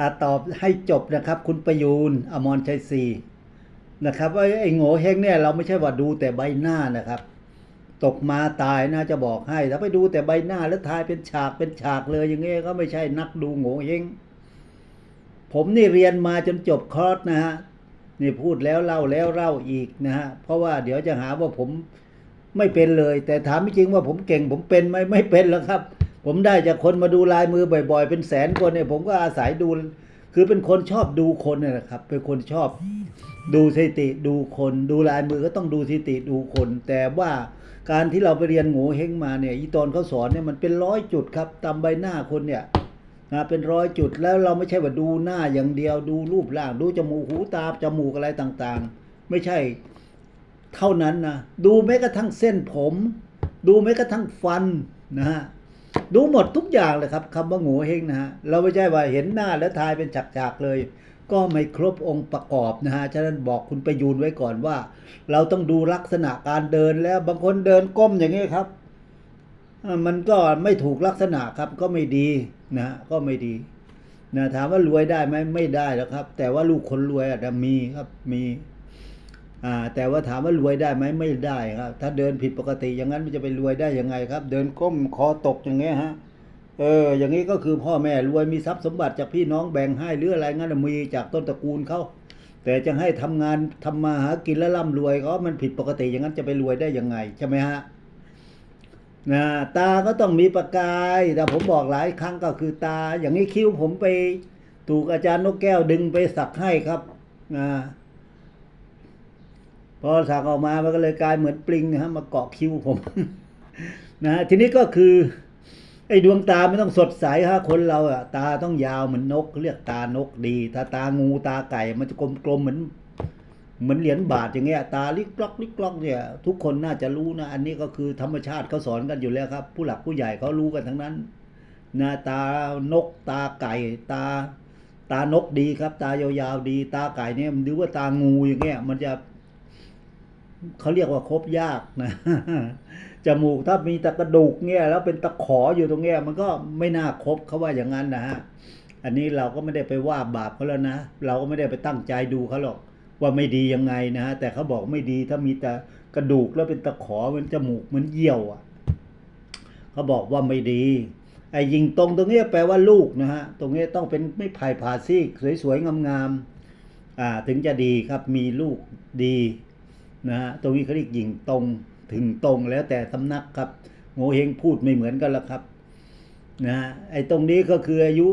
อาตอบให้จบนะครับ คุณประยูนอมรชัยศรีนะครับว่าไอ้โง่เฮงเนี่ยเราไม่ใช่ว่าดูแต่ใบหน้านะครับ ตกมาตายนะจะบอกให้ถ้าไปดูแต่ใบหน้าแล้วทายเป็นฉากเป็นฉากเลยอย่างเงี้ยก็ไม่ใช่นักดูโง่เฮงผมนี่เรียนมาจนจบคอร์สนะฮะนี่พูดแล้วเล่าแล้วเล่าอีกนะฮะเพราะว่าเดี๋ยวจะหาว่าผมไม่เป็นเลย แต่ถามจริงว่าผมเก่งผมเป็นไหมไม่เป็นแล้วครับ ผมได้จากคนมาดูลายมือบ่อย ๆ เป็นแสนคนเนี่ย ผมก็อาศัยดู คือเป็นคนชอบดูคนเนี่ยนะครับ เป็นคนชอบดูสถิติดูคนดูลายมือก็ต้องดูสถิติดูคน แต่ว่าการที่เราไปเรียนโง่เฮงมาเนี่ยอีตอนเขาสอนเนี่ยมันเป็นร้อยจุดครับตามใบหน้าคนเนี่ยนะเป็นร้อยจุดแล้วเราไม่ใช่ว่าดูหน้าอย่างเดียวดูรูปร่าง ดูจมูกหูตาจมูกอะไรต่างๆ ไม่ใช่เท่านั้นนะดูแม้กระทั่งเส้นผม ดูแม้กระทั่งฟันนะฮะ ดูหมดทุกอย่างเลยครับคำว่าโง่เฮงนะฮะเราไม่ใช่ว่าเห็นหน้าแล้วทายเป็นฉากๆเลย ก็ไม่ครบองค์ประกอบนะฮะฉะนั้นบอกคุณประยูนไว้ก่อนว่า เราต้องดูลักษณะการเดินแล้วบางคนเดินก้มอย่างนี้ครับ มันก็ไม่ถูกลักษณะครับก็ไม่ดีนะฮะก็ไม่ดีนะถามว่ารวยได้ไหมไม่ได้แล้วครับ แต่ว่าลูกคนรวยอาจจะมีครับมี แต่ว่าถามว่ารวยได้ไหมไม่ได้ครับ ถ้าเดินผิดปกติอย่างนั้นมันจะไปรวยได้ยังไงครับ เดินก้มคอตกอย่างเงี้ยฮะเอออย่างนี้ก็คือพ่อแม่รวยมีทรัพย์สมบัติจากพี่น้องแบ่งให้หรืออะไรงั้นมีจากต้นตระกูลเขาแต่จะให้ทำงานทำมาหากินแล้วร่ำรวยเขามันผิดปกติอย่างนั้นจะไปรวยได้ยังไงใช่ไหมฮะนะตาก็ต้องมีประกาย แต่ผมบอกหลายครั้งก็คือตา อย่างนี้คิ้วผมไปถูกอาจารย์นกแก้วดึงไปสักให้ครับนะ พอสักออกมามันก็เลยกลายเหมือนปลิงนะฮะมาเกาะคิ้วผมนะทีนี้ก็คือ ไอ้ดวงตาไม่ต้องสดใสฮะคนเราอะตาต้องยาวเหมือนนก เรียกตานกดีถ้าตางูตาไก่ มันจะกลมๆเหมือนเหมือนเหรียญบาทอย่างเงี้ยตาลิกล็อกลิกล็อกเนี่ย ทุกคนน่าจะรู้นะ อันนี้ก็คือธรรมชาติเขาสอนกันอยู่แล้วครับ ผู้หลักผู้ใหญ่เขารู้กันทั้งนั้นนะตานกตาไก่ ตา ตานกดีครับ ตายาวๆดี ตาไก่เนี่ยหรือว่าตางูอย่างเงี้ยมันจะ เขาเรียกว่าครบยากนะจมูกถ้ามีแต่กระดูกเนี่ยแล้วเป็นตะขออยู่ตรงเนี้ยมันก็ไม่น่าครบเขาว่าอย่างนั้นนะฮะอันนี้เราก็ไม่ได้ไปว่าบาปเขาแล้วนะ เราก็ไม่ได้ไปตั้งใจดูเขาหรอกว่าไม่ดียังไงนะฮะแต่เขาบอกไม่ดีถ้ามีแต่กระดูกแล้วเป็นตะขอเหมือนจมูกเหมือนเยี่ยวอะเขาบอกว่าไม่ดีไอ้ยิงตรงตรงเนี้ยแปลว่าลูกนะฮะตรงเนี้ยต้องเป็นไม่ไผ่ผ่าซีกสวยๆงามๆอ่าถึงจะดีครับมีลูกดี นะฮะตรงนี้เขาเรียกยิงตรงถึงตรงแล้วแต่สำนักครับโงเฮงพูดไม่เหมือนกันแล้วครับนะฮะไอ้ตรงนี้ก็คืออายุ